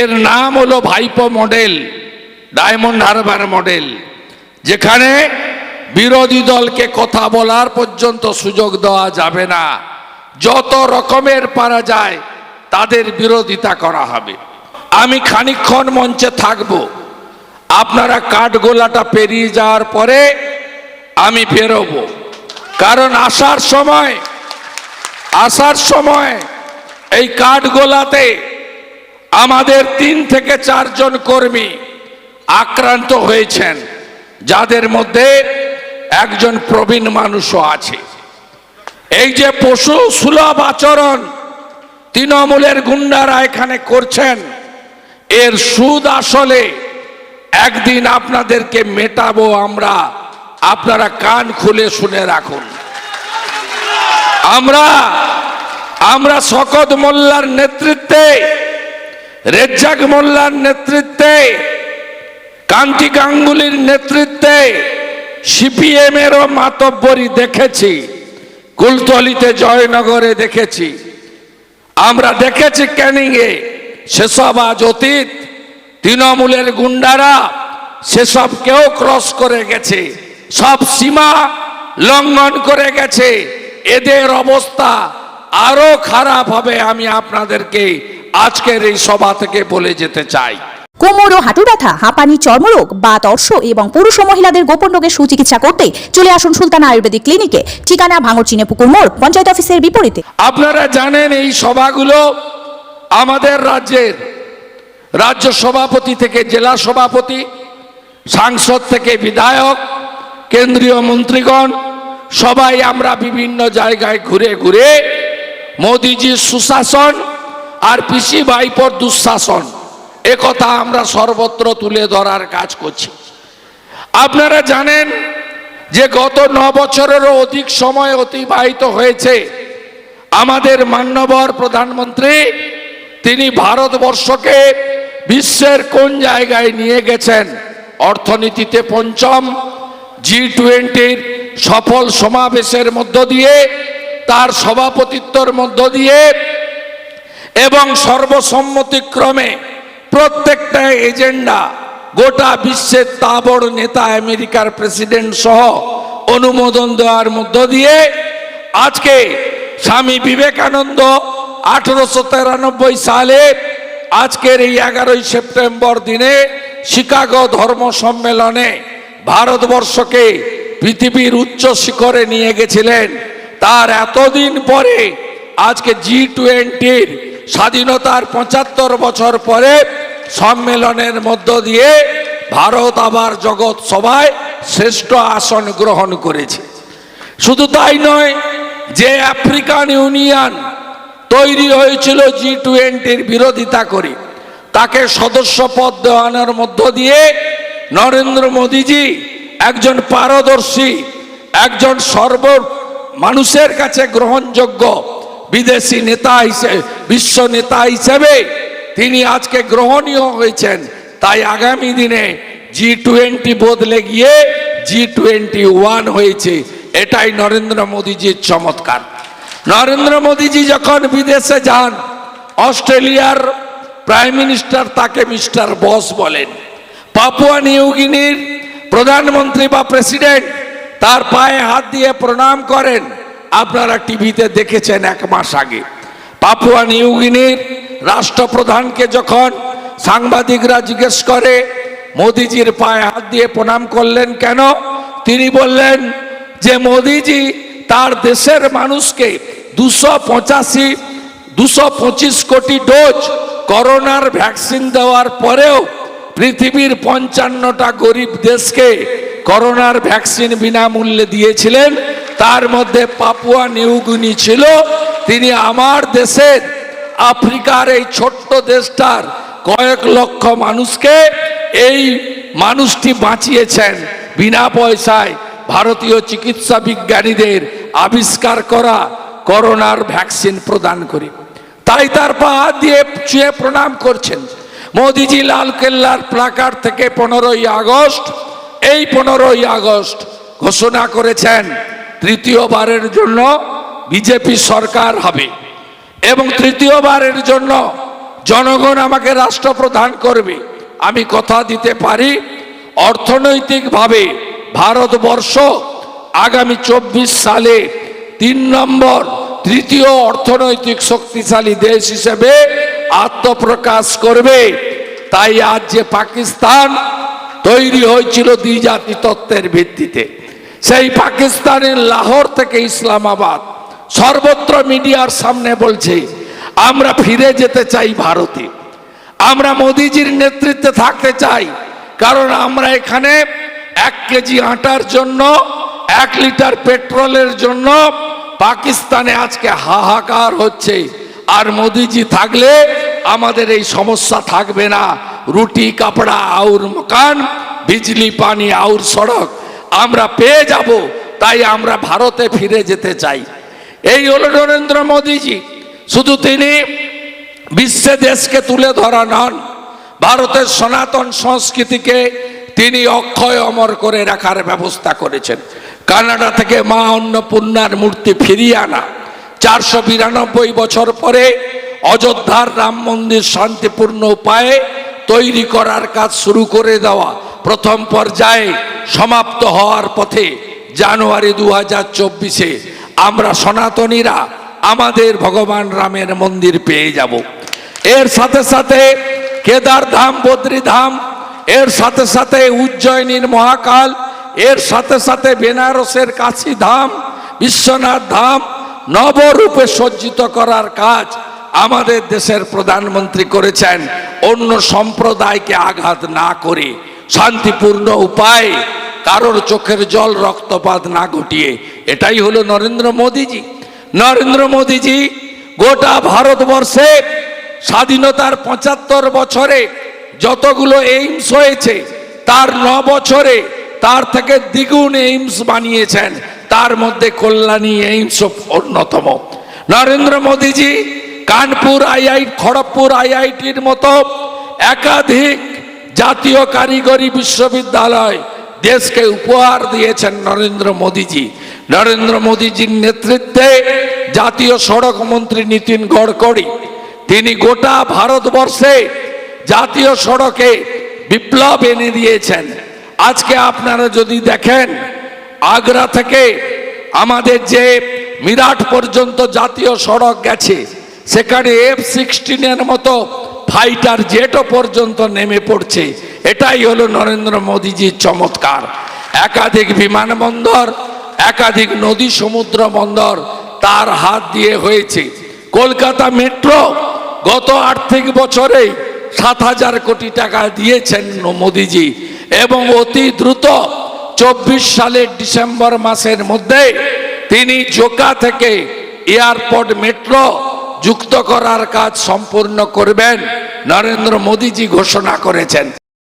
এর নাম হলো ভাইপো মডেল, ডায়মন্ড হারবার মডেল, যেখানে বিরোধী দলকে কথা বলার পর্যন্ত সুযোগ দেওয়া যাবে না। যত রকমের পারা যায়, তাদের বিরোধিতা করা হবে। আমি খানিকক্ষণ মঞ্চে থাকব। আপনারা কাঠগোলাটা পেরিয়ে যাওয়ার পরে আমি বেরোবো। কারণ আসার সময় আসার সময় এই কাঠগোলাতে আমাদের তিন থেকে চারজন কর্মী আক্রান্ত হয়েছেন, যাদের মধ্যে একজন প্রবীণ মানুষও আছে। এই যে পশু সুলভ আচরণ তৃণমূলের গুন্ডারা এখানে করছেন, এর সুদ আসলে একদিন আপনাদেরকে মেটাবো আমরা। আপনারা কান খুলে শুনে রাখুন। আমরা আমরা শকত মোল্লার নেতৃত্বে রেজ্জাক মোল্লার নেতৃত্বে, কান্তি গাঙ্গুলির নেতৃত্বে সিপিএম এরও মাতব্বরি দেখেছি, কুলতলিতে জয়নগরে দেখেছি। আমরা দেখেছি ক্যানিংয়ে সেসব আজ অতীত, তৃণমূলের গুন্ডারা সেসব কেউ ক্রস করে গেছে, সব সীমা লঙ্ঘন করে গেছে। এদের অবস্থা আরও খারাপ হবে, আমি আপনাদেরকে আজকের এই সভা থেকে বলে যেতে চাই। কোমর ও হাঁটু ব্যথা হাঁপানি চর্মরোগ বা দর্শ এবং পুরুষ ও মহিলাদের গোপন রোগের সুচিকিৎসা করতে চলে আসুন সুলতানা আয়ুর্বেদিক ক্লিনিকে। ঠিকানা ভাঙরচিনে পুকুর মোড় পঞ্চায়েত অফিসের বিপরীতে। আপনারা জানেন এই সভাগুলো আমাদের রাজ্যের রাজ্য সভাপতি থেকে জেলা সভাপতি সাংসদ থেকে বিধায়ক কেন্দ্রীয় মন্ত্রীগণ সবাই আমরা বিভিন্ন জায়গায় ঘুরে ঘুরে মোদিজির সুশাসন আর পিসি ভাইপর দুঃশাসন। একথা আমরা সর্বত্র তুলে ধরার কাজ করছি। আপনারা জানেন যে গত ন বছরেরও অধিক সময় অতিবাহিত হয়েছে আমাদের মান্যবর প্রধানমন্ত্রী। তিনি ভারতবর্ষকে বিশ্বের কোন জায়গায় নিয়ে গেছেন? অর্থনীতিতে পঞ্চম জি টোয়েন্টির সফল সমাবেশের মধ্য দিয়ে, তার সভাপতিত্বর মধ্য দিয়ে এবং সর্বসম্মতিক্রমে প্রত্যেকটা এজেন্ডা গোটা বিশ্বের তাবড় নেতা আমেরিকার প্রেসিডেন্ট সহ অনুমোদন দেওয়ার মধ্য দিয়ে আজকে স্বামী বিবেকানন্দ আঠারোশো সালে আজকের এই এগারোই সেপ্টেম্বর দিনে শিকাগো ধর্ম সম্মেলনে ভারতবর্ষকে পৃথিবীর উচ্চ শিখরে নিয়ে গেছিলেন। তার এতদিন পরে আজকে জি টোয়েন্টির স্বাধীনতার পঁচাত্তর বছর পরে সম্মেলনের মধ্য দিয়ে ভারত আবার জগৎ সভায় শ্রেষ্ঠ আসন গ্রহণ করেছে। শুধু তাই নয়, যে আফ্রিকান ইউনিয়ন তৈরি হয়েছিল জি টোয়েন্টির বিরোধিতা করে, তাকে সদস্য পদ দেওয়ানোর মধ্য দিয়ে নরেন্দ্র মোদীজি একজন পারদর্শী, একজন সর্ব মানুষের কাছে গ্রহণযোগ্য বিদেশি নেতা হিসেবে বিশ্ব নেতা হিসেবে তিনি আজকে গ্রহণীয় হয়েছেন। তাই আগামী দিনে জি টোয়েন্টি বদলে গিয়ে জি টোয়েন্টি ওয়ান হয়েছে। এটাই নরেন্দ্র মোদীজির চমৎকার। নরেন্দ্র মোদীজি যখন বিদেশে যান, অস্ট্রেলিয়ার প্রাইম মিনিস্টার তাকে মিস্টার বস বলেন। পাপুয়া নিউগিনির প্রধানমন্ত্রী বা প্রেসিডেন্ট তার পায়ে হাত দিয়ে প্রণাম করেন। আপনারা টিভিতে দেখেছেন এক মাস আগে। পাপুয়া নিউগিনির রাষ্ট্রপ্রধানকে যখন সাংবাদিকরা জিজ্ঞেস করে, মোদিজির পায়ে হাত দিয়ে প্রণাম করলেন কেন? তিনি বললেন যে, মোদিজি তার দেশের মানুষকে দুশো পঁচাশি, দুশো পঁচিশ কোটি ডোজ করোনার ভ্যাকসিন দেওয়ার পরেও পৃথিবীর পঞ্চান্নটা গরিব দেশকে করোনার ভ্যাকসিন বিনামূল্যে দিয়েছিলেন। তার মধ্যে পাপুয়া নিউগুনি ছিল। তিনি আমার দেশের, আফ্রিকার এই ছোট্ট দেশটার কয়েক লক্ষ মানুষকে এই মানুষটি বাঁচিয়েছেন বিনা পয়সায় ভারতীয় চিকিৎসা বিজ্ঞানীদের আবিষ্কার করা করোনার ভ্যাকসিন প্রদান করে। তাই তার পা দিয়ে চুয়ে প্রণাম করছেন। মোদিজি লাল কেল্লার প্লাকার থেকে পনেরোই আগস্ট, এই পনেরোই আগস্ট ঘোষণা করেছেন তৃতীয়বারের জন্য বিজেপি সরকার হবে। এবং তৃতীয়বারের জন্য জনগণ আমাকে রাষ্ট্রপ্রধান করবে। আমি কথা দিতে পারি, অর্থনৈতিকভাবে ভারতবর্ষ আগামী চব্বিশ সালে তিন নম্বর, তৃতীয় অর্থনৈতিক শক্তিশালী দেশ হিসেবে আত্মপ্রকাশ করবে। তাই আজ যে পাকিস্তান তৈরি হয়েছিল দ্বিজাতি তত্ত্বের ভিত্তিতে সেই পাকিস্তানের লাহোর থেকে ইসলামাবাদ। সর্বত্র মিডিয়ার সামনে বলছে, আমরা ফিরে যেতে চাই ভারতে। আমরা মোদিজির নেতৃত্বে থাকতে চাই, কারণ আমরা এখানে এক কেজি আটার জন্য, এক লিটার পেট্রোলের জন্য পাকিস্তানে আজকে হাহাকার হচ্ছে। আর মোদিজি থাকলে আমাদের এই সমস্যা থাকবে না। রুটি, কাপড়া, আউর মকান, বিজলি, পানি, আউর সড়ক। আমরা পেয়ে যাব, তাই আমরা ভারতে ফিরে যেতে চাই। এই হলো নরেন্দ্র মোদীজি। শুধু তিনি বিশ্বে দেশকে তুলে ধরা নন, ভারতের সনাতন সংস্কৃতিকে তিনি অক্ষয় অমর করে রাখার ব্যবস্থা করেছেন। কানাডা থেকে মা অন্নপূর্ণার মূর্তি ফিরিয়ে আনা। চারশো বিরানব্বই বছর পরে অযোধ্যার রাম মন্দির শান্তিপূর্ণ উপায়ে তৈরি করার কাজ শুরু করে দেওয়া। প্রথম পর্যায়ে সমাপ্ত হওয়ার পথে জানুয়ারি দু হাজার চব্বিশে আমরা সনাতনীরা আমাদের ভগবান রামের মন্দির পেয়ে যাব। এর সাথে সাথে কেদার ধাম বদ্রী ধাম এর সাথে সাথে উজ্জয়িনীর মহাকাল, এর সাথে সাথে বেনারসের কাশী ধাম, বিশ্বনাথ ধাম, নবরূপে সজ্জিত করার কাজ আমাদের দেশের প্রধানমন্ত্রী করেছেন। অন্য সম্প্রদায়কে আঘাত না করে শান্তিপূর্ণ উপায়, কারোর চোখের জল রক্তপাত না ঘটিয়ে। এটাই হলো নরেন্দ্র মোদীজি। নরেন্দ্র মোদীজি গোটা ভারতবর্ষে স্বাধীনতার পঁচাত্তর বছরে যতগুলো এইমস হয়েছে, তার ন বছরে তার থেকে দ্বিগুণ এইমস বানিয়েছেন। তার মধ্যে কল্যাণী এইমস অন্যতম। নরেন্দ্র মোদীজি কানপুর আইআই, খড়গপুর আইআইটির মতো একাধিক জাতীয় কারিগরি বিশ্ববিদ্যালয় দেশকে উপহার দিয়েছেন নরেন্দ্র মোদীজি। নরেন্দ্র মোদীজির নেতৃত্বে জাতীয় সড়ক মন্ত্রী নীতিন গডকরি তিনি গোটা ভারতবর্ষে জাতীয় সড়কে বিপ্লব এনে দিয়েছেন। আজকে আপনারা যদি দেখেন, আগ্রা থেকে আমাদের যে মিরাট পর্যন্ত জাতীয় সড়ক গেছে, সেখানে এফ সিক্সটিনের মতো ফাইটার জেটও পর্যন্ত নেমে পড়ছে। এটাই হলো নরেন্দ্র মোদীজির চমৎকার। একাধিক বিমানবন্দর, একাধিক নদী সমুদ্র বন্দর তার হাত দিয়ে হয়েছে। কলকাতা মেট্রো গত আর্থিক বছরে সাত হাজার কোটি টাকা দিয়েছেন মোদিজি এবং অতি দ্রুত চব্বিশ সালের ডিসেম্বর মাসের মধ্যে তিনি জোকা থেকে এয়ারপোর্ট মেট্রো যুক্ত করার কাজ সম্পূর্ণ করবেন। নরেন্দ্র মোদীজি ঘোষণা করেছেন।